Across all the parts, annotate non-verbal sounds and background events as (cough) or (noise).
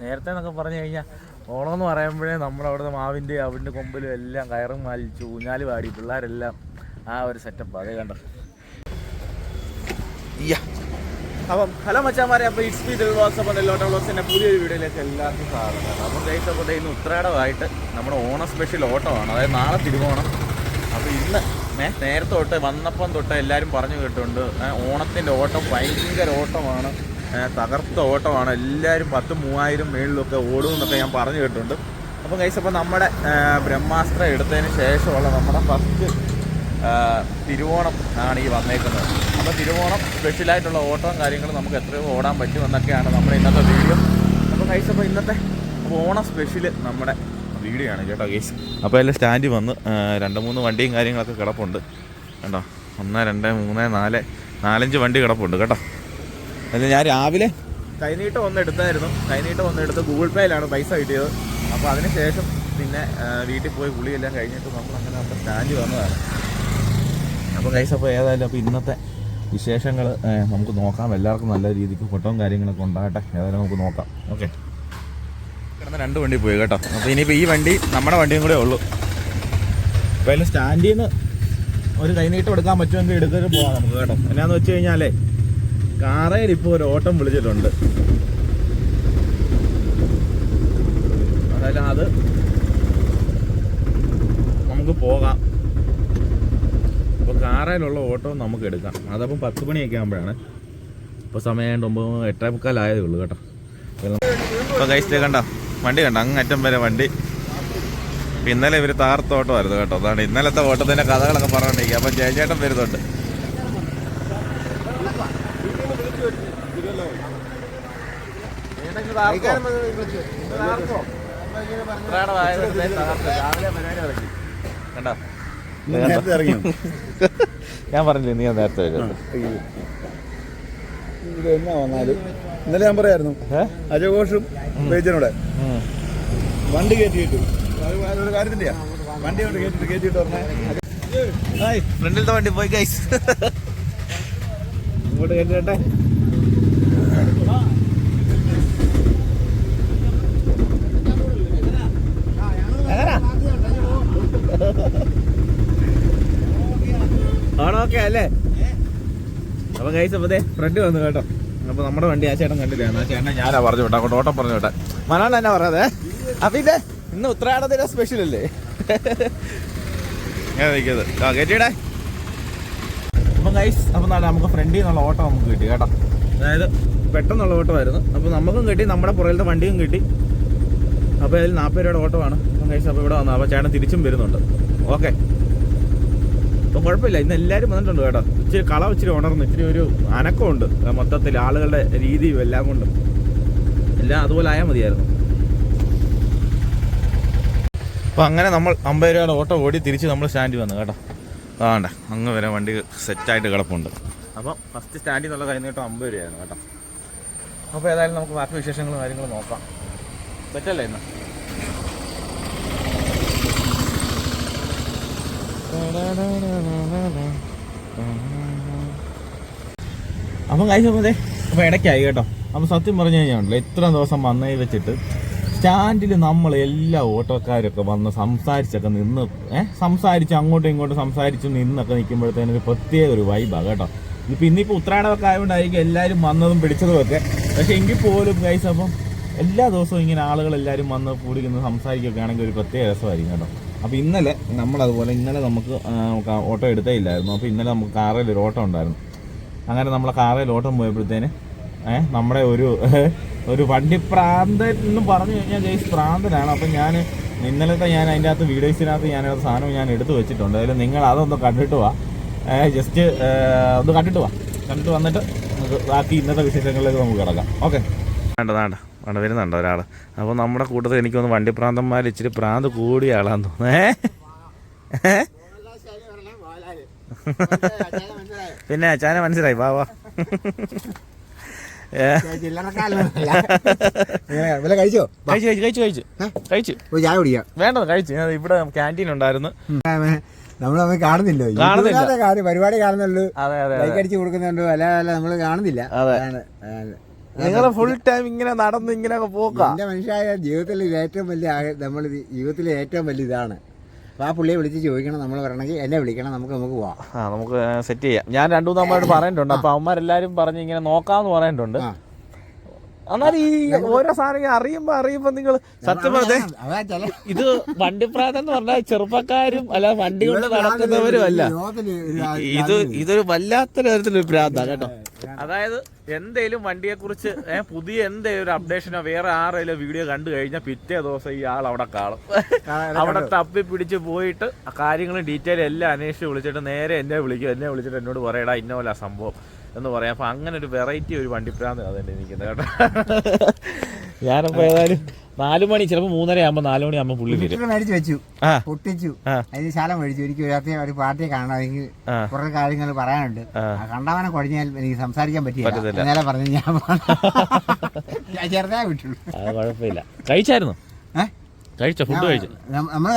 നേരത്തെ എന്നൊക്കെ പറഞ്ഞു കഴിഞ്ഞാൽ ഓണം എന്ന് പറയുമ്പോഴേ നമ്മുടെ അവിടുത്തെ മാവിന്റെ അവിന്റെ കൊമ്പിലും എല്ലാം കയറും മാലിച്ചു ഊഞ്ഞാൽ പാടി പിള്ളേരെല്ലാം ആ ഒരു സെറ്റപ്പ് അതേ കണ്ടോ. അപ്പം ഹലോ മച്ചാമാരെ അപ്പോൾ ഇറ്റ്സ് ബി ദിൽവാസ് അപ്പോൾ നെല്ലോട്ട വ്ളോഗ്സിന്റെ പുതിയൊരു വീഡിയോയിലേക്ക് എല്ലാവർക്കും സ്വാഗതം. അപ്പം കഴിച്ച അപ്പോൾ ഇന്ന് ഉത്രാടമായിട്ട് നമ്മുടെ ഓണ സ്പെഷ്യൽ ഓട്ടമാണ്. അതായത് നാളെ തിരുവോണം. അപ്പോൾ ഇന്ന് നേരത്തെ തൊട്ട് വന്നപ്പം തൊട്ട് എല്ലാവരും പറഞ്ഞു കേട്ടുണ്ട് ഓണത്തിന്റെ ഓട്ടം ഭയങ്കര ഓട്ടമാണ്. തകർത്ത ഓട്ടമാണ്. എല്ലാവരും പത്ത് മൂവായിരം മേളിലൊക്കെ ഓടും എന്നൊക്കെ ഞാൻ പറഞ്ഞു കേട്ടിട്ടുണ്ട്. അപ്പം കഴിച്ച അപ്പോൾ നമ്മുടെ ബ്രഹ്മാസ്ത്ര എടുത്തതിന് ശേഷമുള്ള നമ്മുടെ ഫസ്റ്റ് തിരുവോണം ആണ് ഈ വന്നേക്കുന്നത്. അപ്പോൾ തിരുവോണം സ്പെഷ്യലായിട്ടുള്ള ഓട്ടവും കാര്യങ്ങളും നമുക്ക് എത്രയോ ഓടാൻ പറ്റുമെന്നൊക്കെയാണ് നമ്മുടെ ഇന്നത്തെ വീഡിയോ അപ്പോൾ കഴിച്ച അപ്പോൾ ഇന്നത്തെ ഓണം സ്പെഷ്യൽ നമ്മുടെ വീഡിയോ ആണ് കേട്ടോ കേസ് അപ്പോൾ എല്ലാം സ്റ്റാൻഡിൽ വന്ന് രണ്ട് മൂന്ന് വണ്ടിയും കാര്യങ്ങളൊക്കെ കിടപ്പുണ്ട്. കേട്ടോ ഒന്ന് രണ്ട് മൂന്ന് നാല് നാലഞ്ച് വണ്ടി കിടപ്പുണ്ട് കേട്ടോ. അതിൽ ഞാൻ രാവിലെ കൈനീട്ടം ഒന്ന് എടുത്തായിരുന്നു. കൈനീട്ടം ഒന്ന് എടുത്ത് ഗൂഗിൾ പേയിലാണ് പൈസ കിട്ടിയത്. അപ്പോൾ അതിന് ശേഷം പിന്നെ വീട്ടിൽ പോയി കുളിയെല്ലാം കഴിഞ്ഞിട്ട് നമ്മൾ അങ്ങനെ അവിടെ സ്റ്റാൻഡ് വന്നതാണ്. അപ്പോൾ കൈസ് അപ്പോൾ ഏതായാലും അപ്പോൾ ഇന്നത്തെ വിശേഷങ്ങൾ നമുക്ക് നോക്കാം. എല്ലാവർക്കും നല്ല രീതിക്ക് ഫോട്ടോയും കാര്യങ്ങളൊക്കെ ഉണ്ടാകട്ടെ. ഏതായാലും നമുക്ക് നോക്കാം. ഓക്കെ. കിടന്ന രണ്ട് വണ്ടി പോയി കേട്ടോ. അപ്പോൾ ഇനിയിപ്പോൾ ഈ വണ്ടി നമ്മുടെ വണ്ടിയും കൂടെ ഉള്ളൂ. അപ്പോൾ അതിൽ സ്റ്റാൻഡിൽ നിന്ന് ഒരു കൈനീട്ടം എടുക്കാൻ പറ്റുമെങ്കിൽ എടുത്തിട്ട് പോകാം നമുക്ക് കേട്ടോ. എന്നാന്ന് വെച്ച് കഴിഞ്ഞാലേ കാറയിൽ ഇപ്പോൾ ഒരു ഓട്ടം വിളിച്ചിട്ടുണ്ട്. അതായത് അത് നമുക്ക് പോകാം. അപ്പോൾ കാറയിലുള്ള ഓട്ടവും നമുക്ക് എടുക്കാം. അതപ്പം പത്ത് മണിയൊക്കെ ആകുമ്പോഴാണ് ഇപ്പോൾ സമയം ഒമ്പത് എട്ടേ മുക്കാലായതേ ഉള്ളൂ കേട്ടോ. ഇപ്പോൾ കഴിച്ചിട്ട് കണ്ട? വണ്ടി കണ്ടോ? അങ്ങറ്റം വരെ വണ്ടി. ഇപ്പൊ ഇന്നലെ ഇവർ താർത്തോട്ടമായിരുന്നു കേട്ടോ. അതാണ് ഇന്നലത്തെ ഓട്ടത്തിന്റെ കഥകളൊക്കെ പറഞ്ഞോണ്ടിരിക്കുക അപ്പം ജയചേട്ടൻ വരുന്നുണ്ട്. കണ്ടോ ഞാൻ പറഞ്ഞില്ലേ നീ നേരത്തെ വരും. ഇത് എന്നാ വന്നാലും? ഇന്നലെ ഞാൻ പറയായിരുന്നു. അജഘോഷും ബേജനോടെ. വണ്ടി കയറ്റിയിട്ടു. ഒരു കാര്യത്തിന്റെയാ. വണ്ടി കൊണ്ട് കയറ്റിട്ട് കയറ്റിട്ട് പറഞ്ഞേ ഫ്രണ്ടിലത്തെ വണ്ടി പോയി കൈസ് ഇങ്ങോട്ട് കേട്ടെ ആണോക്കെ അല്ലേ? അപ്പൊ കൈസ് അപ്പൊ ഫ്രണ്ട് വന്നു കേട്ടോ. അപ്പൊ നമ്മുടെ വണ്ടി ആ ചേട്ടൻ കണ്ടില്ല? ആ ചേട്ടൻ ഞാനാ പറഞ്ഞു വിട്ടാ അങ്ങോട്ട് ഓട്ടം പറഞ്ഞു വിട്ടെ. മലയാളം എന്നാ പറയാതെ? അപ്പൊ ഇത് ഇന്ന് ഉത്തരാടത്തിന്റെ സ്പെഷ്യൽ അല്ലേ? ഞാൻ അപ്പം ഗൈസ് അപ്പം നാളെ നമുക്ക് ഫ്രണ്ടിൽ നിന്നുള്ള ഓട്ടം നമുക്ക് കിട്ടി കേട്ടോ. അതായത് പെട്ടെന്നുള്ള ഓട്ടമായിരുന്നു. അപ്പൊ നമുക്കും കിട്ടി നമ്മുടെ പുറകിലത്തെ വണ്ടിയും കിട്ടി. അപ്പോൾ അതിൽ നാൽപ്പത് രൂപയുടെ ഓട്ടോ ആണ് അപ്പൊ കൈസ് അപ്പോൾ ഇവിടെ വന്നു. അപ്പോൾ ചേട്ടൻ തിരിച്ചും വരുന്നുണ്ട്. ഓക്കെ. അപ്പം കുഴപ്പമില്ല. ഇന്ന് എല്ലാവരും വന്നിട്ടുണ്ട് കേട്ടോ. ഇച്ചിരി കള ഇച്ചിരി ഉണർന്നു ഇച്ചിരി ഒരു അനക്കമുണ്ട്. മൊത്തത്തിൽ ആളുകളുടെ രീതിയും എല്ലാം കൊണ്ടും. എല്ലാം അതുപോലെ ആയാൽ മതിയായിരുന്നു. അപ്പം അങ്ങനെ നമ്മൾ അമ്പത് രൂപയുടെ ഓട്ടോ ഓടി തിരിച്ച് നമ്മൾ സ്റ്റാൻഡിൽ വന്നു കേട്ടോ. അതാണ്ട അങ്ങ് വരെ വണ്ടി സെറ്റായിട്ട് കിടപ്പുണ്ട്. അപ്പം ഫസ്റ്റ് സ്റ്റാൻഡിൽ നിന്നുള്ള കയ്യിൽ കേട്ടോ അമ്പത് രൂപയായിരുന്നു കേട്ടോ. അപ്പോൾ ഏതായാലും നമുക്ക് ബാക്കി വിശേഷങ്ങളും കാര്യങ്ങളും നോക്കാം. പറ്റല്ലേ ഇന്ന്? അപ്പം കഴിച്ചപ്പോഴേ അപ്പോൾ ഇടയ്ക്കായി കേട്ടോ. അപ്പോൾ സത്യം പറഞ്ഞു കഴിഞ്ഞാണല്ലോ ഇത്ര ദിവസം വന്നേ വെച്ചിട്ട് സ്റ്റാൻഡിൽ നമ്മൾ എല്ലാ ഓട്ടോക്കാരൊക്കെ വന്ന് സംസാരിച്ചൊക്കെ നിന്ന് ഏഹ് സംസാരിച്ച് അങ്ങോട്ടും ഇങ്ങോട്ടും സംസാരിച്ച് നിന്നൊക്കെ നിൽക്കുമ്പോഴത്തേനും ഒരു പ്രത്യേക ഒരു വൈബാണ് കേട്ടോ. ഇപ്പം ഇന്നിപ്പോൾ ഉത്രാടമൊക്കെ ആയതുകൊണ്ടായിരിക്കും എല്ലാവരും വന്നതും പിടിച്ചതും ഒക്കെ. പക്ഷേ എങ്കിൽ പോലും കഴിച്ചപ്പം അപ്പം എല്ലാ ദിവസവും ഇങ്ങനെ ആളുകൾ എല്ലാവരും വന്ന് കൂടി നിന്ന് സംസാരിക്കുകയൊക്കെ ആണെങ്കിൽ ഒരു പ്രത്യേക രസമായിരിക്കും കേട്ടോ. അപ്പോൾ ഇന്നലെ നമ്മളതുപോലെ ഇന്നലെ നമുക്ക് ഓട്ടോ എടുത്തേ ഇല്ലായിരുന്നു അപ്പോൾ ഇന്നലെ നമുക്ക് കാറിൽ ഒരു ഓട്ടോ ഉണ്ടായിരുന്നു. അങ്ങനെ നമ്മൾ കാറിൽ ഓട്ടം പോയപ്പോഴത്തേന് നമ്മുടെ ഒരു (laughs) ഒരു വണ്ടി പ്രാന്തൻ എന്ന് പറഞ്ഞു കഴിഞ്ഞാൽ ജയ്സ് പ്രാന്തനാണ്. അപ്പം ഞാൻ ഇന്നലത്തെ ഞാൻ അതിന്റെ അകത്ത് വീഡിയോസിനകത്ത് ഞാൻ സാധനം ഞാൻ എടുത്തു വെച്ചിട്ടുണ്ട്. അതിൽ നിങ്ങൾ അതൊന്ന് കണ്ടിട്ട് വാ. ജസ്റ്റ് ഒന്ന് കണ്ടിട്ട് വാ. കണ്ടിട്ട് വന്നിട്ട് നമുക്ക് ബാക്കി ഇന്നത്തെ വിശേഷങ്ങളിലേക്ക് നമുക്ക് കിടക്കാം. ഓക്കെ. വേണ്ട വേണ്ട. വേണ്ട വരുന്നുണ്ട് ഒരാൾ അപ്പോൾ നമ്മുടെ കൂട്ടത്തിൽ എനിക്ക് എനിക്കൊന്ന് വണ്ടി പ്രാന്തന്മാർ ഇച്ചിരി പ്രാന്ത് കൂടിയ ആളാന്ന് തോന്നുന്നു. പിന്നെ അച്ചാനെ മനസ്സിലായി. വാ വാ. കഴിച്ചോ കഴിച്ചു കഴിച്ചു കഴിച്ചു. കഴിച്ചു കഴിച്ചു. ഒരു ചായ കുടിക്കാം. വേണ്ടത് കഴിച്ചു. ഞാൻ ഇവിടെ ക്യാന്റീൻ ഉണ്ടായിരുന്നു. നമ്മൾ കാണുന്നില്ലോ. പരിപാടി കാണുന്നുള്ളൂ. അടിച്ച് കൊടുക്കുന്നുണ്ട്. അല്ല അല്ല നമ്മൾ കാണുന്നില്ല. അതെ. അതാണ്. ഫുൾ ടൈം ഇങ്ങനെ നടന്ന് ഇങ്ങനെ പോക്കാം. എന്റെ മനുഷ്യായ ജീവിതത്തിൽ ഇത് ഏറ്റവും വലിയ നമ്മൾ ജീവിതത്തിലെ ഏറ്റവും വലിയ ഇതാണ്. അപ്പൊ ആ പുള്ളിയെ വിളിച്ച് ചോദിക്കണം നമ്മൾ പറയണമെങ്കിൽ എന്നെ വിളിക്കണം നമുക്ക് നമുക്ക് പോവാം. ആ നമുക്ക് സെറ്റ് ചെയ്യാം. ഞാൻ രണ്ടു മൂന്ന് അമ്മയോട് പറഞ്ഞിട്ടുണ്ട് അപ്പൊ അവന്മാരെല്ലാരും പറഞ്ഞ് ഇങ്ങനെ നോക്കാന്ന് പറഞ്ഞിട്ടുണ്ട്. എന്നാലും ഈ ഓരോ സാധനം ഇങ്ങനെ അറിയുമ്പോ അറിയുമ്പോ നിങ്ങൾ സത്യം പറഞ്ഞേ ഇത് വണ്ടിപ്രാതം എന്ന് പറഞ്ഞാൽ ചെറുപ്പക്കാരും അല്ല വണ്ടി കൊണ്ട് നടക്കുന്നവരും അല്ല. ഇത് ഇതൊരു വല്ലാത്ത തരത്തിലൊരു പ്രാന്താണ് കേട്ടോ. അതായത് എന്തേലും വണ്ടിയെ കുറിച്ച് പുതിയ എന്തേലും ഒരു അപ്ഡേഷനോ വേറെ ആരെങ്കിലും വീഡിയോ കണ്ടു കഴിഞ്ഞാൽ പിറ്റേ ദിവസം ഈ ആൾ അവിടെ കാണും. അവിടെ തപ്പി പിടിച്ച് പോയിട്ട് ആ കാര്യങ്ങൾ ഡീറ്റെയിൽ എല്ലാം അന്വേഷിച്ച് വിളിച്ചിട്ട് നേരെ എന്നെ വിളിക്കും. എന്നെ വിളിച്ചിട്ട് എന്നോട് പറയടാ ഇന്ന പോലെ സംഭവം എന്ന് പറയാം. അപ്പൊ അങ്ങനെ ഒരു വെറൈറ്റി ഒരു വണ്ടിപ്രാന്ത് അതെന്നെ നിൽക്കുന്നത് കേട്ടോ. ഞാനപ്പോ ഏതായാലും നാലു മണി ചിലപ്പോ മൂന്നര ആകുമ്പോ നാലു മണി ആകുമ്പോ പുള്ളി വരും. മേടിച്ച് വെച്ചു. പൊട്ടിച്ചു. അതിന് ശാലം മേടിച്ചു. എനിക്ക് ഒരു ഒരു പാർട്ടിയെ കാണണം. എനിക്ക് കുറെ കാര്യങ്ങൾ പറയാനുണ്ട്. കണ്ടവനെ കുഴഞ്ഞാൽ എനിക്ക് സംസാരിക്കാൻ പറ്റില്ല നേരെ പറഞ്ഞു ഞാൻ ചെറുതായി (laughs) ചെറുതാ വിട്ടുള്ളൂ. കുഴപ്പമില്ല. കഴിച്ചായിരുന്നു? കഴിച്ചോ? ഫുഡ് കഴിച്ചു? നമ്മൾ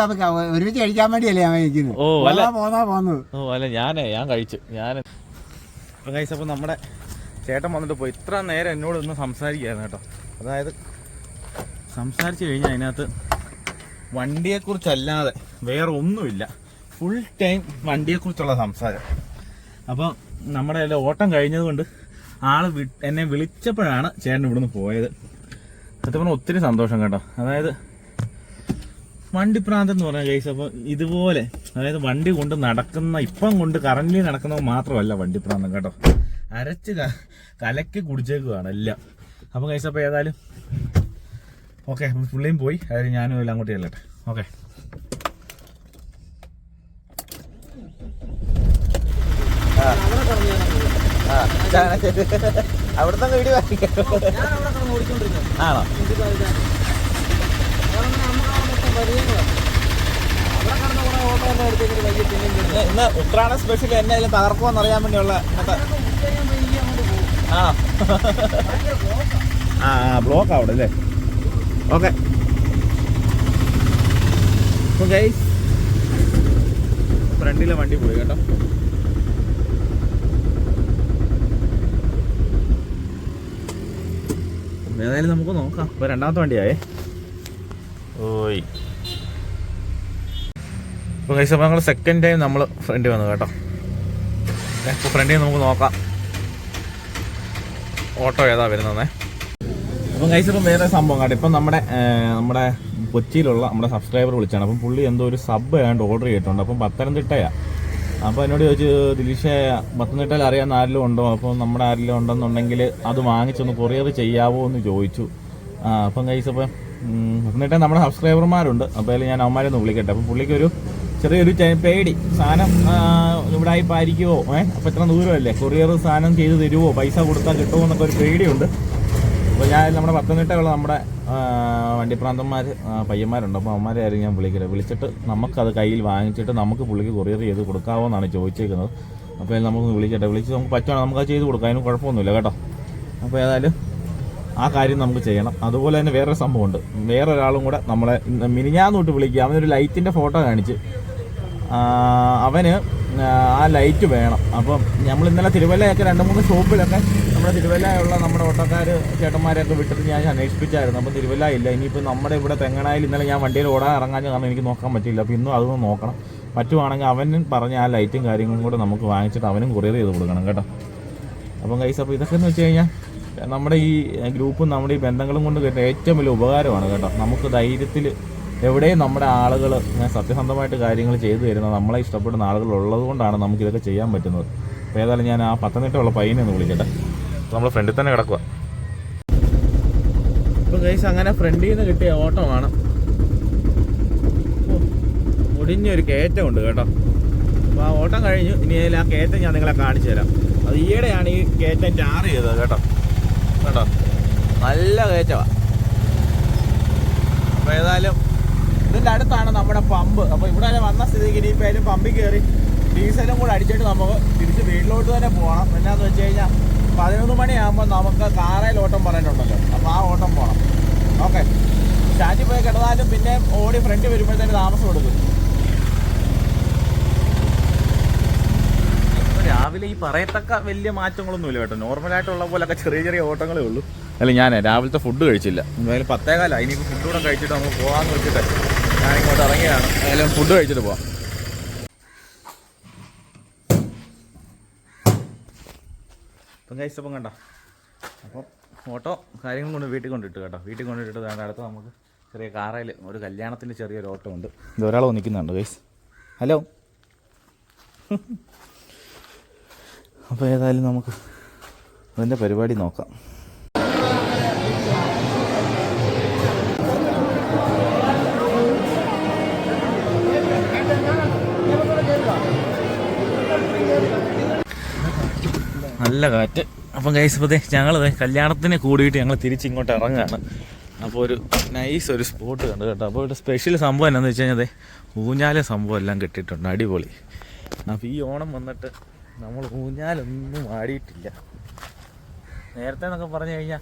ഒരുമിച്ച് കഴിക്കാൻ വേണ്ടിയല്ലേ ഞാൻ കഴിക്കുന്നത് ഓ, അല്ല. പോന്നാ പോന്നു. പോന്നത് ഓ അല്ല ഞാനേ ഞാൻ കഴിച്ചു. ഞാൻ അപ്പം കഴിച്ച അപ്പോൾ നമ്മുടെ ചേട്ടൻ വന്നിട്ട് പോയി. ഇത്ര നേരം എന്നോട് ഒന്ന് സംസാരിക്കായിരുന്നു കേട്ടോ. അതായത് സംസാരിച്ച് കഴിഞ്ഞാൽ അതിനകത്ത് വണ്ടിയെക്കുറിച്ചല്ലാതെ വേറെ ഒന്നുമില്ല ഫുൾ ടൈം വണ്ടിയെക്കുറിച്ചുള്ള സംസാരം. അപ്പോൾ നമ്മുടെ എല്ലാം ഓട്ടം കഴിഞ്ഞതുകൊണ്ട് ആൾ എന്നെ വിളിച്ചപ്പോഴാണ് ചേട്ടൻ ഇവിടുന്ന് പോയത്. സത്യം പറഞ്ഞാൽ ഒത്തിരി സന്തോഷം കേട്ടോ. അതായത് വണ്ടി പ്രാന്തം എന്ന് പറഞ്ഞ കേസ് അപ്പോൾ ഇതുപോലെ അതായത് വണ്ടി കൊണ്ട് നടക്കുന്ന ഇപ്പം കൊണ്ട് കറന്റ് നടക്കുന്നത് മാത്രമല്ല വണ്ടി പ്രാന്തം കേട്ടോ. അരച്ച് കലക്കി കുടിച്ചേക്കുവാണ് എല്ലാം. അപ്പോൾ കേസ് അപ്പോൾ ഏതായാലും ഓക്കെ പുള്ളിയും പോയി. അതായത് ഞാനും എല്ലാം അങ്ങോട്ട് ചെല്ലട്ടെ ഓക്കെ. അവിടുത്തെ വീഡിയോ ആണോ? ഇന്ന് ഉത്രാട സ്പെഷ്യൽ എന്നെ അതിൽ തകർക്കുമെന്ന് അറിയാൻ വേണ്ടിയുള്ള ആ ആ ബ്ലോക്ക് അവിടെ അല്ലേ? ഓക്കെ ഫ്രണ്ടിലെ വണ്ടി പോയി കേട്ടോ. ഏതായാലും നമുക്ക് നോക്കാം. ഇപ്പൊ രണ്ടാമത്തെ വണ്ടിയായേ. ഓയ്. ഇപ്പോൾ കഴിച്ച അപ്പോൾ ഞങ്ങൾ സെക്കൻഡ് ടൈം നമ്മൾ ഫ്രണ്ടിൽ വന്നു കേട്ടോ. ഇപ്പോൾ ഫ്രണ്ടിൽ നമുക്ക് നോക്കാം. ഓട്ടോ ഏതാ വരുന്നതേ അപ്പം കഴിച്ചപ്പം വേറെ സംഭവം കാട്ടെ ഇപ്പം നമ്മുടെ നമ്മുടെ കൊച്ചിയിലുള്ള നമ്മുടെ സബ്സ്ക്രൈബർ വിളിച്ചാണ്. അപ്പം പുള്ളി എന്തോ ഒരു സബ് ഏതാണ്ട് ഓർഡർ ചെയ്തിട്ടുണ്ട്. അപ്പം പത്തനംതിട്ടയാണ് അപ്പോൾ എന്നോട് ചോദിച്ചു ദിലീഷ പത്തനംതിട്ടയിൽ അറിയാവുന്ന ആരെങ്കിലും ഉണ്ടോ? അപ്പോൾ നമ്മുടെ ആരെങ്കിലും ഉണ്ടെന്നുണ്ടെങ്കിൽ അത് വാങ്ങിച്ചൊന്ന് കൊറിയർ ചെയ്യാവോ എന്ന് ചോദിച്ചു. അപ്പം കഴിച്ചപ്പം പത്തനംതിട്ട നമ്മുടെ സബ്സ്ക്രൈബർമാരുണ്ട് അപ്പോൾ ഞാൻ അവന്മാരെ ഒന്ന് വിളിക്കട്ടെ. അപ്പം പുള്ളിക്കൊരു ചെറിയൊരു പേടി. സാധനം ഇവിടെ ആയി പാരിക്കുമോ ഏഹ് അപ്പം ഇത്ര ദൂരമല്ലേ? കൊറിയർ സാധനം ചെയ്ത് തരുമോ പൈസ കൊടുത്താൽ കിട്ടുമോ എന്നൊക്കെ ഒരു പേടിയുണ്ട്. അപ്പോൾ ഞാൻ നമ്മുടെ പത്തനംതിട്ടയുള്ള നമ്മുടെ വണ്ടിപ്രാന്തന്മാർ പയ്യന്മാരുണ്ട്. അപ്പോൾ അവന്മാരെ ആയിരിക്കും ഞാൻ വിളിക്കുന്നത് വിളിച്ചിട്ട് നമുക്കത് കയ്യിൽ വാങ്ങിച്ചിട്ട് നമുക്ക് പുള്ളിക്ക് കൊറിയർ ചെയ്ത് കൊടുക്കാവോ എന്നാണ് ചോദിച്ചേക്കുന്നത് അപ്പോൾ നമുക്ക് വിളിക്കട്ടെ. വിളിച്ച് നമുക്ക് പറ്റുവാണെങ്കിൽ നമുക്ക് അത് ചെയ്ത് കൊടുക്കാം. അതിന് കുഴപ്പമൊന്നുമില്ല കേട്ടോ. അപ്പോൾ ഏതായാലും ആ കാര്യം നമുക്ക് ചെയ്യണം. അതുപോലെ തന്നെ വേറൊരു സംഭവമുണ്ട്. വേറൊരാളും കൂടെ നമ്മളെ മിനിഞ്ഞാന്ന് തൊട്ട് വിളിക്കുക. അവനൊരു ലൈറ്റിന്റെ ഫോട്ടോ കാണിച്ച് അവന് ആ ലൈറ്റ് വേണം. അപ്പം നമ്മൾ ഇന്നലെ തിരുവല്ലയൊക്കെ രണ്ട് മൂന്ന് ഷോപ്പിലൊക്കെ നമ്മുടെ തിരുവല്ലയുള്ള നമ്മുടെ ഓട്ടോക്കാർ ചേട്ടന്മാരെയൊക്കെ വിട്ടിട്ട് ഞാൻ അന്വേഷിപ്പിച്ചായിരുന്നു. അപ്പം തിരുവല്ല ഇല്ല. ഇനിയിപ്പോൾ നമ്മുടെ ഇവിടെ തെങ്ങണായിൽ ഇന്നലെ ഞാൻ വണ്ടിയിൽ ഓടാൻ ഇറങ്ങാൻ കാരണം എനിക്ക് നോക്കാൻ പറ്റില്ല അപ്പോൾ ഇന്നും അതൊന്ന് നോക്കണം. പറ്റുവാണെങ്കിൽ അവനും പറഞ്ഞ ആ ലൈറ്റും കാര്യങ്ങളും കൂടെ നമുക്ക് വാങ്ങിച്ചിട്ട് അവനും കൊറിയർ ചെയ്ത് കൊടുക്കണം കേട്ടോ. അപ്പം കൈസ് അപ്പോൾ ഇതൊക്കെ എന്ന് വെച്ച് കഴിഞ്ഞാൽ നമ്മുടെ ഈ ഗ്രൂപ്പും നമ്മുടെ ഈ ബന്ധങ്ങളും കൊണ്ട് ഏറ്റവും വലിയ ഉപകാരമാണ് കേട്ടോ. നമുക്ക് ധൈര്യത്തിൽ എവിടെയും നമ്മുടെ ആളുകൾ സത്യസന്ധമായിട്ട് കാര്യങ്ങൾ ചെയ്തു തരുന്ന നമ്മളെ ഇഷ്ടപ്പെടുന്ന ആളുകൾ ഉള്ളത് കൊണ്ടാണ് നമുക്ക് ഇതൊക്കെ ചെയ്യാൻ പറ്റുന്നത്. അപ്പോൾ ഏതായാലും ഞാൻ ആ പത്തനംതിട്ടയുള്ള പയ്യനെ ഒന്ന് വിളിക്കട്ടെ. നമ്മൾ ഫ്രണ്ടിൽ തന്നെ കിടക്കുക ഇപ്പം കൈസ് അങ്ങനെ ഫ്രണ്ടിൽ നിന്ന് കിട്ടിയ ഓട്ടമാണ്. ഒടിഞ്ഞൊരു കയറ്റമുണ്ട് കേട്ടോ. അപ്പോൾ ആ ഓട്ടം കഴിഞ്ഞു. ഇനി അതിൽ ആ കയറ്റം ഞാൻ നിങ്ങളെ കാണിച്ചു തരാം. അത് ഈയിടെയാണ് ഈ കയറ്റം ടാർ ചെയ്തത് കേട്ടോ. കേട്ടോ നല്ല കയറ്റമാണ് അപ്പോൾ ഏതായാലും ഇതിന്റെ അടുത്താണ് നമ്മുടെ പമ്പ്. അപ്പോൾ ഇവിടെ വരെ വന്ന സ്ഥിതിക്ക് ഇനിയിപ്പോൾ അതിലും പമ്പിൽ കയറി ഡീസലും കൂടെ അടിച്ചിട്ട് നമുക്ക് തിരിച്ച് വീട്ടിലോട്ട് തന്നെ പോകണം. എന്നാന്ന് വെച്ച് കഴിഞ്ഞാൽ പതിനൊന്ന് മണിയാകുമ്പോൾ നമുക്ക് കാറയിൽ ഓട്ടം പറഞ്ഞിട്ടുണ്ടല്ലോ അപ്പോൾ ആ ഓട്ടം പോകണം ഓക്കെ. സ്റ്റാറ്റി പോയി കിടന്നാലും പിന്നെ ഓടി ഫ്രണ്ട് വരുമ്പോഴത്തേന് താമസം കൊടുക്കും രാവിലെ ഈ പറയത്തക്ക വലിയ മാറ്റങ്ങളൊന്നുമില്ല കേട്ടോ. നോർമലായിട്ടുള്ള പോലൊക്കെ ചെറിയ ചെറിയ ഓട്ടങ്ങളേ ഉള്ളൂ. അല്ല ഞാൻ രാവിലത്തെ ഫുഡ് കഴിച്ചില്ല. എന്തായാലും പത്തേകാല ഇനിയിപ്പോൾ ഫുഡ് കൂടെ കഴിച്ചിട്ട് നമുക്ക് പോകാമെന്ന് വെച്ചിട്ട് ഞാൻ ഇങ്ങോട്ട് ഇറങ്ങിയാണ്. ഏതായാലും ഫുഡ് കഴിച്ചിട്ട് പോവാം. ഇപ്പം കഴിച്ചപ്പം കണ്ട? അപ്പം ഓട്ടോ കാര്യങ്ങൾ കൊണ്ട് വീട്ടിൽ കൊണ്ടിട്ട് കേട്ടോ. വീട്ടിൽ കൊണ്ടിട്ട് വേണ്ട അടുത്ത് നമുക്ക് ചെറിയ കാറയിൽ ഒരു കല്യാണത്തിന്റെ ചെറിയൊരു ഓട്ടോ ഉണ്ട് ഇത് ഒരാൾ നിൽക്കുന്നുണ്ട് ഗൈസ് ഹലോ (laughs) അപ്പോൾ ഏതായാലും നമുക്ക് അതിന്റെ പരിപാടി നോക്കാം. നല്ല കാറ്റ്. അപ്പം കൈസ് ഇപ്പത്തേ ഞങ്ങൾ കല്യാണത്തിന് കൂടിയിട്ട് ഞങ്ങൾ തിരിച്ച് ഇങ്ങോട്ട് ഇറങ്ങുകയാണ് അപ്പോൾ ഒരു നൈസ് ഒരു സ്പോട്ട് കണ്ടു കേട്ടോ. അപ്പോൾ ഇവിടെ സ്പെഷ്യൽ സംഭവം എന്നാന്ന് വെച്ച് കഴിഞ്ഞാൽ ഊഞ്ഞാല സംഭവം എല്ലാം കിട്ടിയിട്ടുണ്ട്. അടിപൊളി. അപ്പോൾ ഈ ഓണം വന്നിട്ട് നമ്മൾ ഊഞ്ഞാലൊന്നും ആടിയിട്ടില്ല. നേരത്തെ എന്നൊക്കെ പറഞ്ഞു കഴിഞ്ഞാൽ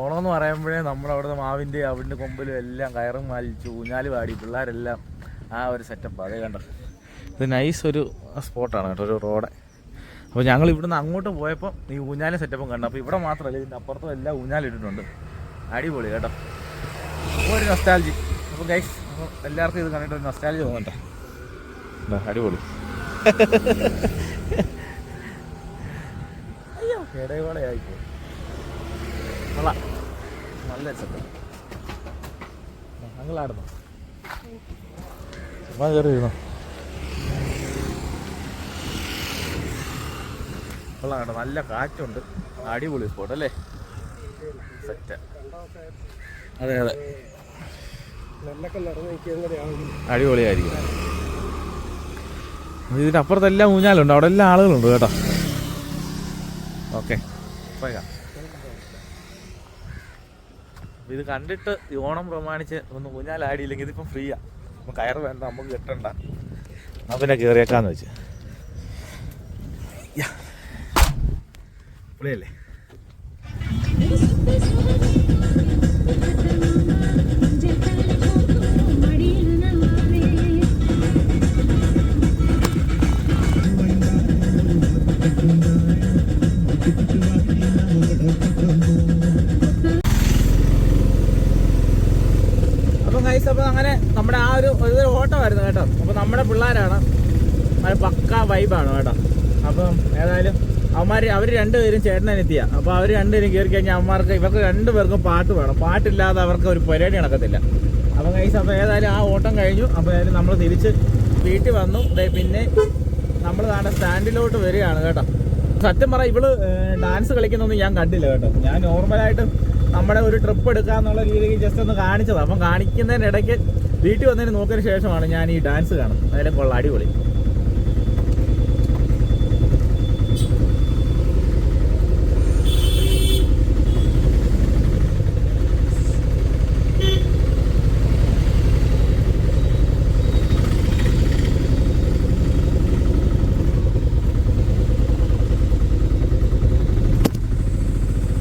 ഓണം എന്ന് പറയുമ്പോഴേ നമ്മളവിടുന്ന് മാവിന്റെ അവിടുന്ന് കൊമ്പിലും എല്ലാം കയറും വലിച്ചു ഊഞ്ഞാൽ പാടി പിള്ളേരെല്ലാം ആ ഒരു സെറ്റപ്പ് അതേ കണ്ടോ? ഇത് നൈസ് ഒരു സ്പോട്ടാണ് കേട്ടോ. ഒരു റോഡ് അപ്പോൾ ഞങ്ങൾ ഇവിടുന്ന് അങ്ങോട്ട് പോയപ്പോൾ ഈ ഊഞ്ഞാലും സെറ്റപ്പും കണ്ടു. അപ്പോൾ ഇവിടെ മാത്രമല്ല ഇതിന്റെ അപ്പുറത്തും എല്ലാം ഊഞ്ഞാലിട്ടിട്ടുണ്ട് അടിപൊളി കേട്ടോ. ഒരു നൊസ്റ്റാലജി അപ്പോൾ ഗൈസ് അപ്പോൾ എല്ലാവർക്കും ഇത് കണ്ടിട്ട് ഒരു നൊസ്റ്റാലജി തോന്നട്ടെ. അടിപൊളി. അയ്യോ ഇടയോടെ ആയിപ്പോയി കൊള്ളാം. നല്ല സെറ്റപ്പ് ഞങ്ങളാടുന്നു ചുമ്മാ കയറി ഇരുന്നോ കൊള്ളാം കേട്ടോ നല്ല കാറ്റുണ്ട്. അടിപൊളി സ്പോട്ട് അല്ലേ? സെറ്റ്. അതെ അതെ. അടിപൊളിയായിരിക്കും. ഇതിന്റെ അപ്പുറത്തെല്ലാം ഊഞ്ഞാലുണ്ട്. അവിടെ എല്ലാ ആളുകളുണ്ട് കേട്ടോ. ഓക്കെ. പോയേക്കാം അപ്പൊ ഇത് കണ്ടിട്ട് ഈ ഓണം പ്രമാണിച്ച് ഒന്ന് ഊഞ്ഞാലാടിയില്ലെങ്കിൽ ഇതിപ്പം ഫ്രീയാ അപ്പം കയറ് വേണ്ട നമുക്ക് കിട്ടണ്ട. എന്നാ പിന്നെ കയറിയേക്കാന്ന് വെച്ച്. യാ. പൊളിയല്ലേ അപ്പം കൈസ് അപ്പം അങ്ങനെ നമ്മുടെ ആ ഒരു ഒരു ഓട്ടമായിരുന്നു കേട്ടോ. അപ്പം നമ്മുടെ പിള്ളേരാണ്. പക്ക വൈബാണ് കേട്ടോ. അപ്പം ഏതായാലും അവന്മാർ അവർ രണ്ടുപേരും ചേട്ടനെത്തിയ അപ്പോൾ അവർ രണ്ടുപേരും കയറി കഴിഞ്ഞാൽ അവന്മാർക്ക് ഇവർക്ക് രണ്ടുപേർക്കും പാട്ട് വേണം. പാട്ടില്ലാതെ അവർക്ക് ഒരു പരിപാടി നടക്കത്തില്ല. അപ്പം കൈസ് അപ്പോൾ ഏതായാലും ആ ഓട്ടം കഴിഞ്ഞു. അപ്പോൾ ഏതായാലും നമ്മൾ തിരിച്ച് വീട്ടിൽ വന്നു. പിന്നെ നമ്മൾ നാളെ സ്റ്റാൻഡിലോട്ട് വരികയാണ് കേട്ടോ. സത്യം പറ ഇവൾ ഡാൻസ് കളിക്കുന്നൊന്നും ഞാൻ കണ്ടില്ല കേട്ടോ. ഞാൻ നോർമലായിട്ട് നമ്മുടെ ഒരു ട്രിപ്പ് എടുക്കാന്നുള്ള രീതിയിൽ ജസ്റ്റ് ഒന്ന് കാണിച്ചത്. അപ്പം കാണിക്കുന്നതിനിടയ്ക്ക് വീട്ടിൽ വന്നതിന് നോക്കിയതിന് ശേഷമാണ് ഞാൻ ഈ ഡാൻസ് കാണുന്നത്. അതിലെ കൊള്ള അടിപൊളി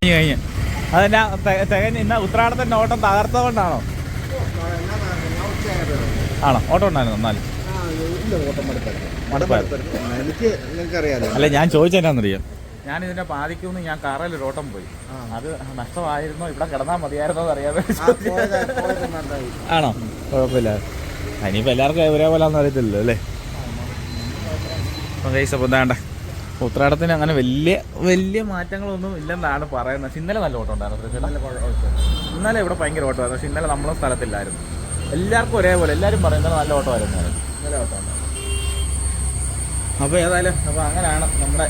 കഴിഞ്ഞ് അതെന്നാ തെ- ഇന്ന് ഉത്രാടത്തിന്റെ ഓട്ടം തകർത്തതുകൊണ്ടാണോ? ആണോ? ഓട്ടം ഉണ്ടായിരുന്നു എന്നാലും. എനിക്ക് നിങ്ങൾക്ക് അറിയാലോ അല്ല ഞാൻ ചോദിച്ചതിനാന്നറിയാം? ഞാൻ ഇതിന്റെ പാതിക്കുമെന്ന് ഞാൻ കാറിൽ ഒരു ഓട്ടം പോയി. അത് നഷ്ടമായിരുന്നോ? ഇവിടെ കിടന്നാൽ മതിയായിരുന്നോ അറിയാതെ. ആണോ? കുഴപ്പമില്ല. ഇനിയിപ്പോ എല്ലാവർക്കും ഒരേപോലെ ഒന്നും അറിയത്തില്ലല്ലോ അല്ലേ? അപ്പം കൈസ് അപ്പം ഉത്രാടത്തിന് അങ്ങനെ വലിയ വലിയ മാറ്റങ്ങളൊന്നും ഇല്ലെന്നാണ് പറയുന്നത്. പക്ഷെ ഇന്നലെ നല്ല ഓട്ടം ഉണ്ടായിരുന്നു ശ്രീചേട്ടാ. ഇന്നലെ ഇവിടെ ഭയങ്കര ഓട്ടമായിരുന്നു പക്ഷെ ഇന്നലെ നമ്മളെ സ്ഥലത്തില്ലായിരുന്നു. എല്ലാവർക്കും ഒരേപോലെ എല്ലാവരും പറയും ഇന്നലെ നല്ല ഓട്ടമായിരുന്നു ഇന്നലെ ഓട്ടം അപ്പോൾ ഏതായാലും അപ്പോൾ അങ്ങനെയാണ് നമ്മുടെ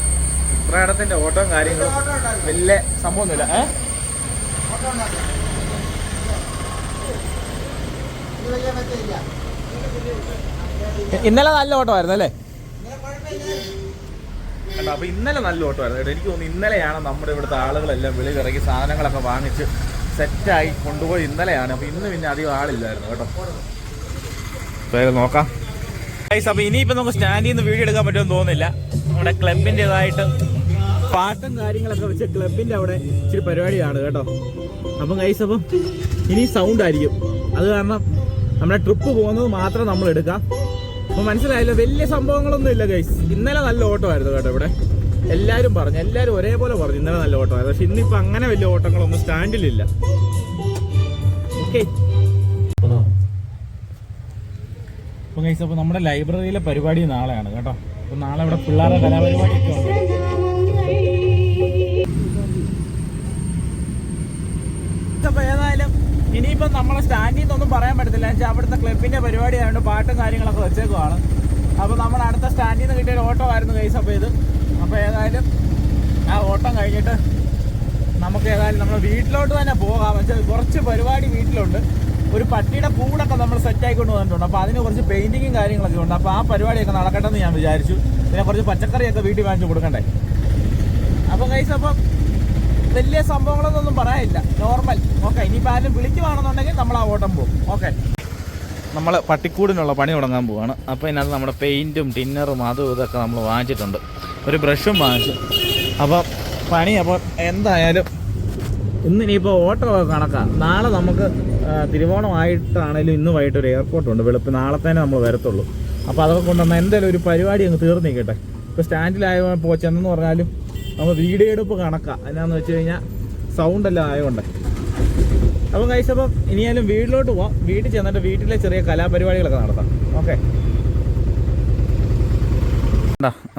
ഉത്രാടത്തിന്റെ ഓട്ടവും കാര്യങ്ങളും. വലിയ സംഭവമൊന്നുമില്ല. ഏ? ഇന്നലെ നല്ല ഓട്ടമായിരുന്നു അല്ലേ? കണ്ടോ അപ്പൊ ഇന്നലെ നല്ല ഓട്ടമായിരുന്നു കേട്ടോ. എനിക്ക് തോന്നുന്നു ഇന്നലെയാണ് നമ്മുടെ ഇവിടുത്തെ ആളുകളെല്ലാം വെളിയിൽ സാധനങ്ങളൊക്കെ വാങ്ങിച്ച് സെറ്റായി കൊണ്ടുപോയി ഇന്നലെയാണ്. അപ്പോൾ ഇന്ന് പിന്നെ അധികം ആളില്ലായിരുന്നു കേട്ടോ. ഇത് നോക്കാം. അപ്പോൾ അപ്പൊ ഇനിയിപ്പോ നമുക്ക് സ്റ്റാൻഡിൽ നിന്ന് വീഡിയോ എടുക്കാൻ പറ്റുമെന്ന് തോന്നുന്നില്ല. നമ്മുടെ ക്ലബിന്റെതായിട്ട് പാട്ടും കാര്യങ്ങളൊക്കെ വെച്ച് ക്ലബിന്റെ അവിടെ ഇച്ചിരി പരിപാടിയാണ് കേട്ടോ. അപ്പം കൈസ് അപ്പം ഇനി സൗണ്ട് ആയിരിക്കും. അത് കാരണം നമ്മുടെ ട്രിപ്പ് പോകുന്നത് മാത്രം നമ്മൾ എടുക്കാം. അപ്പൊ മനസ്സിലായില്ല വലിയ സംഭവങ്ങളൊന്നും ഇല്ല ഗൈസ് ഇന്നലെ നല്ല ഓട്ടമായിരുന്നു കേട്ടോ ഇവിടെ. എല്ലാരും പറഞ്ഞു എല്ലാരും ഒരേപോലെ പറഞ്ഞു ഇന്നലെ നല്ല ഓട്ടമായിരുന്നു. പക്ഷെ ഇന്നിപ്പോൾ അങ്ങനെ വലിയ ഓട്ടങ്ങളൊന്നും സ്റ്റാൻഡിലില്ല. ഓക്കെ അപ്പോൾ കഴിച്ച അപ്പോൾ നമ്മുടെ ലൈബ്രറിയിലെ പരിപാടി നാളെയാണ് കേട്ടോ. അപ്പോൾ നാളെ ഇവിടെ പിള്ളേരുടെ അപ്പോൾ ഏതായാലും ഇനിയിപ്പം നമ്മളെ സ്റ്റാൻഡിൽ നിന്നൊന്നും പറയാൻ പറ്റത്തില്ല. വെച്ചാൽ അവിടുത്തെ ക്ലബിന്റെ പരിപാടി ആയതുകൊണ്ട് പാട്ടും കാര്യങ്ങളൊക്കെ വെച്ചേക്കുവാണ്. അപ്പോൾ നമ്മൾ അടുത്ത സ്റ്റാൻഡിൽ നിന്ന് കിട്ടിയ ഒരു ഓട്ടോ ആയിരുന്നു കൈസ് അപ്പോൾ ഇത്. അപ്പോൾ ഏതായാലും ആ ഓട്ടം കഴിഞ്ഞിട്ട് നമുക്ക് ഏതായാലും നമ്മുടെ വീട്ടിലോട്ട് തന്നെ പോകാം. വെച്ചാൽ കുറച്ച് പരിപാടി വീട്ടിലുണ്ട്. ഒരു പട്ടിയുടെ കൂടൊക്കെ നമ്മൾ സെറ്റ് ആയിക്കൊണ്ട് വന്നിട്ടുണ്ട്. അപ്പോൾ അതിന് കുറച്ച് പെയിന്റിങ്ങും കാര്യങ്ങളൊക്കെ ഉണ്ട്. അപ്പോൾ ആ പരിപാടിയൊക്കെ നടക്കട്ടെ എന്ന് ഞാൻ വിചാരിച്ചു. പിന്നെ കുറച്ച് പച്ചക്കറിയൊക്കെ വീട്ടിൽ വാങ്ങിച്ചു കൊടുക്കണ്ടേ? അപ്പോൾ കൈസ് അപ്പം വലിയ സംഭവങ്ങളൊന്നും പറയാനില്ല. നോർമൽ ഓക്കെ ഇനിയിപ്പോൾ ആരും വിളിക്കുവാണെന്നുണ്ടെങ്കിൽ നമ്മൾ ആ ഓട്ടം പോകും. ഓക്കെ. നമ്മൾ പട്ടിക്കൂടിനുള്ള പണി തുടങ്ങാൻ പോവാണ്. അപ്പോൾ ഇതിനകത്ത് നമ്മുടെ പെയിന്റും ടിന്നറും അതും ഇതൊക്കെ നമ്മൾ വാങ്ങിച്ചിട്ടുണ്ട്. ഒരു ബ്രഷും വാങ്ങിച്ചു. അപ്പോൾ പണി അപ്പോൾ എന്തായാലും ഇന്ന് ഇനിയിപ്പോൾ ഓട്ടോ കണക്കാം. നാളെ നമുക്ക് തിരുവോണമായിട്ടാണേലും ഇന്ന് വൈകിട്ട് ഒരു എയർപോർട്ടുണ്ട് വെളുപ്പ് നാളെ തന്നെ നമ്മൾ വരത്തുള്ളൂ. അപ്പോൾ അതൊക്കെ കൊണ്ടുവന്നാൽ എന്തായാലും ഒരു പരിപാടി അങ്ങ് തീർന്നിക്കട്ടെ ഇപ്പോൾ സ്റ്റാൻഡിലായ പോ ചെന്നെന്ന് പറഞ്ഞാലും നമ്മൾ വീഡിയോ എടുപ്പ് കണക്കാം. എന്നാന്ന് വെച്ച് കഴിഞ്ഞാൽ സൗണ്ടെല്ലാം ആയതുകൊണ്ട് അപ്പം കഴിച്ച അപ്പം ഇനിയാലും വീട്ടിലോട്ട് പോവാം. വീട്ടിൽ ചെന്നിട്ട് വീട്ടിലെ ചെറിയ കലാപരിപാടികളൊക്കെ നടത്താം. ഓക്കെ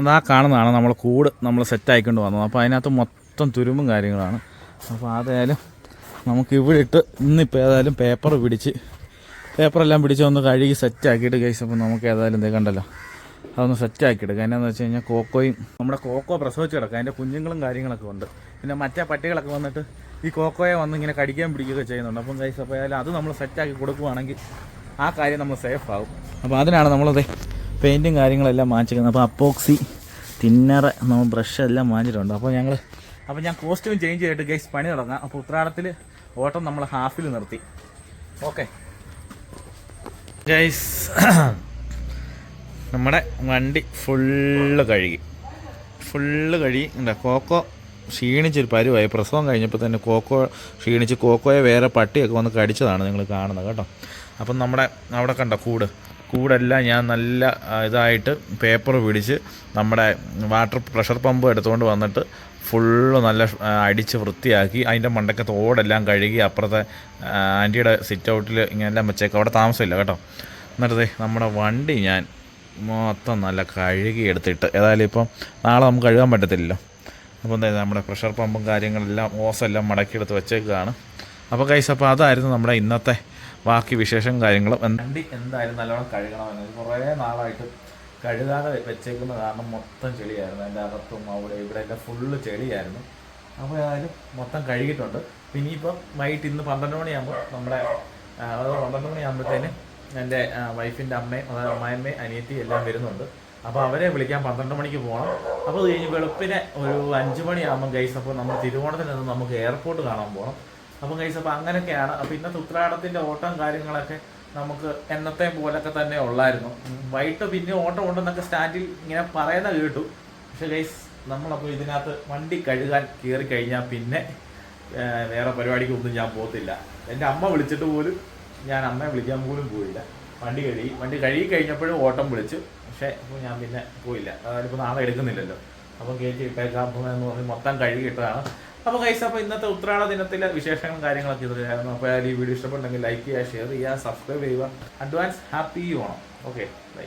അതാ കാണുന്നതാണ് നമ്മൾ കൂട് നമ്മൾ സെറ്റ് ആയിക്കൊണ്ട് വന്നത്. അപ്പോൾ അതിനകത്ത് മൊത്തം തുരുമ്പും കാര്യങ്ങളാണ്. അപ്പോൾ അതായാലും നമുക്ക് ഇവിടെ ഇട്ട് ഇന്നിപ്പോൾ ഏതായാലും പേപ്പർ പിടിച്ച് പേപ്പറെല്ലാം പിടിച്ച് ഒന്ന് കഴുകി സെറ്റ് ആക്കിയിട്ട് കഴിച്ച് അപ്പോൾ നമുക്ക് ഏതായാലും ഇതേ കണ്ടല്ലോ. അതൊന്ന് സെറ്റ് ആക്കി എടുക്കുക എന്നാന്ന് വെച്ച് കഴിഞ്ഞാൽ കോക്കോയും നമ്മുടെ കോക്കോ പ്രസവിച്ച് കിടക്കുക അതിന്റെ കുഞ്ഞുങ്ങളും കാര്യങ്ങളൊക്കെ ഉണ്ട്. പിന്നെ മറ്റേ പട്ടികളൊക്കെ വന്നിട്ട് ഈ കോക്കോയെ വന്ന് ഇങ്ങനെ കടിക്കാൻ പിടിക്കുകയൊക്കെ ചെയ്യുന്നുണ്ട്. അപ്പം കൈസ് അപ്പോൾ ഏതായാലും അത് നമ്മൾ സെറ്റാക്കി കൊടുക്കുവാണെങ്കിൽ ആ കാര്യം നമ്മൾ സേഫ് ആകും അപ്പോൾ അതിനാണ് നമ്മളത് പെയിന്റും കാര്യങ്ങളെല്ലാം വാങ്ങിച്ചിരിക്കുന്നത് അപ്പോൾ അപ്പോക്സി തിന്നറ നമ്മൾ ബ്രഷ് എല്ലാം വാങ്ങിച്ചിട്ടുണ്ട് അപ്പോൾ ഞങ്ങൾ അപ്പോൾ ഞാൻ കോസ്റ്റ്യൂം ചേഞ്ച് ചെയ്തിട്ട് ഗൈസ് പണി തുടങ്ങാം. അപ്പോൾ ഉത്രാടത്തിൽ ഓട്ടം നമ്മൾ ഹാഫിൽ നിർത്തി. ഓക്കെ ഗൈസ് നമ്മുടെ വണ്ടി ഫുള്ള് കഴുകി. ഫുള്ള് കഴുകി. എന്താ കോക്കോ ക്ഷീണിച്ചൊരു പരുവായി. പ്രസവം കഴിഞ്ഞപ്പോൾ തന്നെ കോക്കോ ക്ഷീണിച്ച് കോക്കോയെ വേറെ പട്ടിയൊക്കെ വന്ന് കടിച്ചതാണ് നിങ്ങൾ കാണുന്നത് കേട്ടോ. അപ്പം നമ്മുടെ അവിടെ കണ്ട കൂട്. കൂടെല്ലാം ഞാൻ നല്ല ഇതായിട്ട് പേപ്പർ പിടിച്ച് നമ്മുടെ വാട്ടർ പ്രഷർ പമ്പ് എടുത്തുകൊണ്ട് വന്നിട്ട് ഫുള്ള് നല്ല അടിച്ച് വൃത്തിയാക്കി അതിന്റെ മണ്ടയ്ക്ക് തോടെല്ലാം കഴുകി അപ്പുറത്തെ ആന്റിയുടെ സിറ്റ് ഔട്ടിൽ ഇങ്ങനെല്ലാം വെച്ചേക്കും. അവിടെ താമസമില്ല കേട്ടോ. എന്നിട്ട് നമ്മുടെ വണ്ടി ഞാൻ മൊത്തം നല്ല കഴുകി എടുത്തിട്ട് ഏതായാലും ഇപ്പം നാളെ നമുക്ക് കഴുകാൻ പറ്റത്തില്ലല്ലോ. അപ്പോൾ എന്താ നമ്മുടെ പ്രഷർ പമ്പും കാര്യങ്ങളെല്ലാം ഓസെല്ലാം മടക്കിയെടുത്ത് വെച്ചേക്കുകയാണ് അപ്പോൾ കൈസ് അപ്പോൾ അതായിരുന്നു നമ്മുടെ ഇന്നത്തെ ബാക്കി വിശേഷം കാര്യങ്ങളും. വണ്ടി എന്തായാലും നല്ലോണം കഴുകണമെന്ന് കുറേ നാളായിട്ട് കഴുകാതെ വെച്ചേക്കുന്ന കാരണം മൊത്തം ചെളിയായിരുന്നു. എന്റെ അകത്തും അവിടെ ഇവിടെ എല്ലാം ഫുള്ള് ചെളിയായിരുന്നു. അപ്പോൾ ഏതായാലും മൊത്തം കഴുകിയിട്ടുണ്ട്. പിന്നെ ഇനിയിപ്പം വൈകിട്ട് ഇന്ന് പന്ത്രണ്ട് മണിയാകുമ്പോൾ നമ്മുടെ പന്ത്രണ്ട് മണിയാകുമ്പോഴത്തേന് എന്റെ വൈഫിന്റെ അമ്മയും അതായത് അമ്മായിമ്മയും അനിയത്തി എല്ലാം വരുന്നുണ്ട്. അപ്പോൾ അവരെ വിളിക്കാൻ പന്ത്രണ്ട് മണിക്ക് പോകണം അപ്പോൾ അത് കഴിഞ്ഞ് വെളുപ്പിനെ ഒരു അഞ്ച് മണിയാകുമ്പോൾ ഗൈസ് അപ്പോൾ നമ്മൾ തിരുവോണത്തിൽ നിന്ന് നമുക്ക് എയർപോർട്ട് കാണാൻ പോകണം അപ്പം ഗൈസ് അപ്പോൾ അങ്ങനെയൊക്കെയാണ്. അപ്പോൾ ഇന്നത്തെ ഉത്രാടത്തിന്റെ ഓട്ടം കാര്യങ്ങളൊക്കെ നമുക്ക് എന്നത്തെ പോലൊക്കെ തന്നെ ഉള്ളായിരുന്നു. വൈകിട്ട് പിന്നെ ഓട്ടം ഉണ്ടെന്നൊക്കെ സ്റ്റാൻഡിൽ ഇങ്ങനെ പറയുന്ന കേട്ടു. പക്ഷേ ഗൈസ് നമ്മളപ്പോൾ ഇതിനകത്ത് വണ്ടി കഴുകാൻ കയറി കഴിഞ്ഞാൽ പിന്നെ വേറെ പരിപാടിക്കൊന്നും ഞാൻ പോകത്തില്ല. എന്റെ അമ്മ വിളിച്ചിട്ട് പോലും ഞാൻ അമ്മയെ വിളിക്കാൻ പോലും പോയില്ല. വണ്ടി കഴുകി വണ്ടി കഴുകി കഴിഞ്ഞപ്പോഴും ഓട്ടം വിളിച്ചു. പക്ഷേ ഞാൻ പിന്നെ പോയില്ല. അതായത് ഇപ്പോൾ നാളെ എടുക്കുന്നില്ലല്ലോ. അപ്പോൾ കയറ്റി ഇട്ടേക്കാം എന്ന് പറഞ്ഞ് മൊത്തം കഴുകിയിട്ടതാണ് അപ്പോൾ കൈസ് അപ്പോൾ ഇന്നത്തെ ഉത്രാട ദിനത്തിലെ വിശേഷങ്ങളും കാര്യങ്ങളൊക്കെ ഇതൊക്കെയായിരുന്നു അപ്പോൾ ഈ വീഡിയോ ഇഷ്ടപ്പെട്ടെങ്കിൽ ലൈക്ക് ചെയ്യുക ഷെയർ ചെയ്യുക സബ്സ്ക്രൈബ് ചെയ്യുക. Advance happy Onam okay bye